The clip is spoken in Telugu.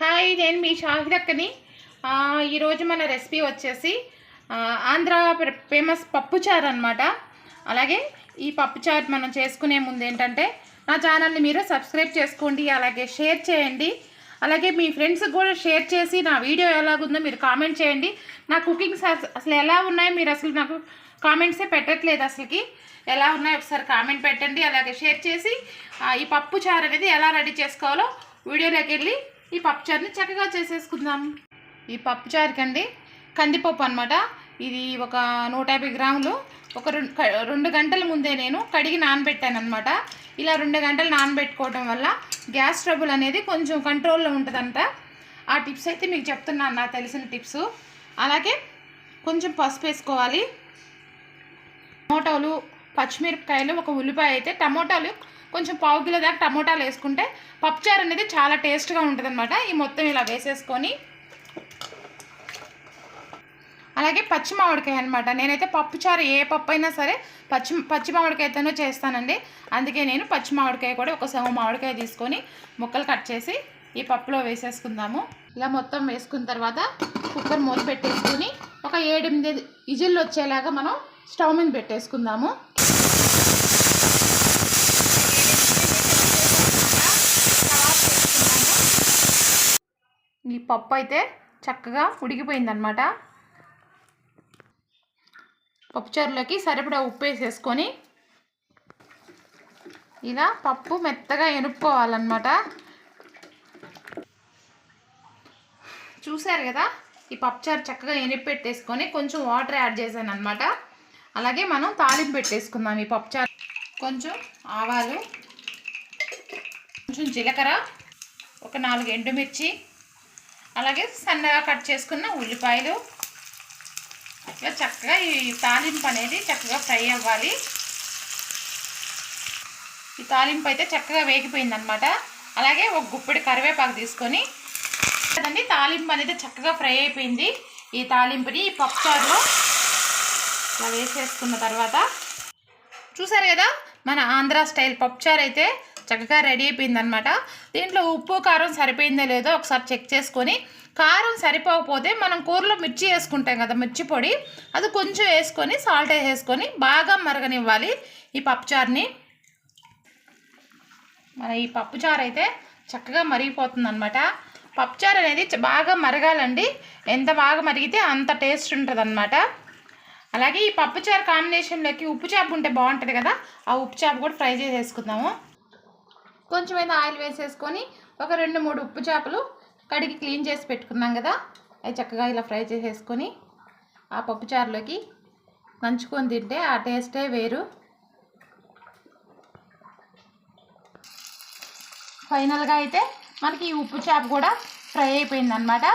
హాయ్ నేను మీ షాహిదక్కని ఆ, ఈరోజు మన రెసిపీ వచ్చేసి ఆంధ్ర ప్ర- ఫేమస్ పప్పుచారు అనమాట అలాగే ఈ పప్పుచారు మనం చేసుకునే ముందు ఏంటంటే నా ఛానల్ని మీరు సబ్స్క్రైబ్ చేసుకోండి అలాగే షేర్ చేయండి. అలాగే మీ ఫ్రెండ్స్కి కూడా షేర్ చేసి నా వీడియో ఎలాగుందో మీరు కామెంట్ చేయండి. నా కుకింగ్స్ అసలు ఎలా ఉన్నాయో మీరు అసలు నాకు కామెంట్సే పెట్టట్లేదు అసలుకి. ఎలా ఉన్నాయో ఒకసారి కామెంట్ పెట్టండి అలాగే షేర్ చేసి ఈ పప్పు చారు అనేది ఎలా రెడీ చేసుకోవాలో వీడియోలోకి వెళ్ళి ఈ పప్పుచారుని చక్కగా చేసేసుకుందాం. ఈ పప్పుచారుకి అండి కందిపప్పు అనమాట ఇది ఒక నూట యాభై గ్రాములు. ఒక రెండు రెండు గంటల ముందే నేను కడిగి నానబెట్టాను అనమాట ఇలా రెండు గంటలు నానబెట్టుకోవడం వల్ల గ్యాస్ ట్రబుల్ అనేది కొంచెం కంట్రోల్లో ఉంటుందంట. ఆ టిప్స్ అయితే మీకు చెప్తున్నాను నాకు తెలిసిన టిప్స్. అలాగే కొంచెం పసుపు వేసుకోవాలి. టమోటాలు పచ్చిమిరపకాయలు ఒక ఉల్లిపాయ అయితే టమోటాలు కొంచెం పావు కిలో దాకా టమోటాలు వేసుకుంటే పప్పుచారు అనేది చాలా టేస్ట్గా ఉంటుంది ఈ మొత్తం ఇలా వేసేసుకొని అలాగే పచ్చి మామిడికాయ అనమాట నేనైతే పప్పుచారు ఏ పప్పు అయినా సరే పచ్చి పచ్చి మామిడికాయతోనే చేస్తానండి అందుకే నేను పచ్చి మామిడికాయ కూడా ఒక సగం మామిడికాయ తీసుకొని ముక్కలు కట్ చేసి ఈ పప్పులో వేసేసుకుందాము ఇలా మొత్తం వేసుకున్న తర్వాత కుక్కర్ మూత పెట్టేసుకుని ఒక ఏడెనిమిది ఇజిల్లు వచ్చేలాగా మనం స్టవ్ మీద పెట్టేసుకుందాము ఈ పప్పు అయితే చక్కగా ఉడికిపోయిందనమాట పప్పుచారులోకి సరిపడా ఉప్పు వేసేసుకొని ఇలా పప్పు మెత్తగా ఎనుపుకోవాలన్నమాట చూశారు కదా? ఈ పప్పుచారు చక్కగా ఎనిపి పెట్టేసుకొని కొంచెం వాటర్ యాడ్ చేశాను అనమాట అలాగే మనం తాలింపు పెట్టేసుకుందాం ఈ పప్పుచారు కొంచెం ఆవాలు కొంచెం జీలకర్ర ఒక నాలుగు ఎండుమిర్చి అలాగే సన్నగా కట్ చేసుకున్న ఉల్లిపాయలు. ఇలా చక్కగా ఈ తాలింపు అనేది చక్కగా ఫ్రై అవ్వాలి. ఈ తాలింపు అయితే చక్కగా వేగిపోయింది అనమాట అలాగే ఒక గుప్పెడి కరివేపాకు తీసుకొని కదండి తాలింపు అనేది చక్కగా ఫ్రై అయిపోయింది. ఈ తాలింపుని ఈ పప్పుచారులో ఇలా వేసేసుకున్న తర్వాత చూసారు కదా మన ఆంధ్ర స్టైల్ పప్పుచారు అయితే చక్కగా రెడీ అయిపోయిందనమాట దీంట్లో ఉప్పు కారం సరిపోయిందో లేదో ఒకసారి చెక్ చేసుకొని కారం సరిపోకపోతే మనం కూరలో మిర్చి వేసుకుంటాం కదా మిర్చి పొడి. అది కొంచెం వేసుకొని సాల్ట్ వేసేసుకొని బాగా మరగనివ్వాలి ఈ పప్పుచారుని మన ఈ పప్పుచారు అయితే చక్కగా మరిగిపోతుంది అనమాట పప్పుచారు అనేది బాగా మరగాలండి. ఎంత బాగా మరిగితే అంత టేస్ట్ ఉంటుంది అలాగే ఈ పప్పుచారు కాంబినేషన్లోకి ఉప్పు చేప ఉంటే బాగుంటుంది కదా ఆ ఉప్పు చేప కూడా ఫ్రై చేసేసుకుందాము. కొంచెమైనా ఆయిల్ వేసేసుకొని ఒక రెండు మూడు ఉప్పు చేపలు కడిగి క్లీన్ చేసి పెట్టుకున్నాం కదా. అవి చక్కగా ఇలా ఫ్రై చేసేసుకొని ఆ పప్పుచారులోకి నంచుకొని తింటే ఆ టేస్టే వేరు. ఫైనల్గా అయితే మనకి ఈ ఉప్పు చేప కూడా ఫ్రై అయిపోయింది అనమాట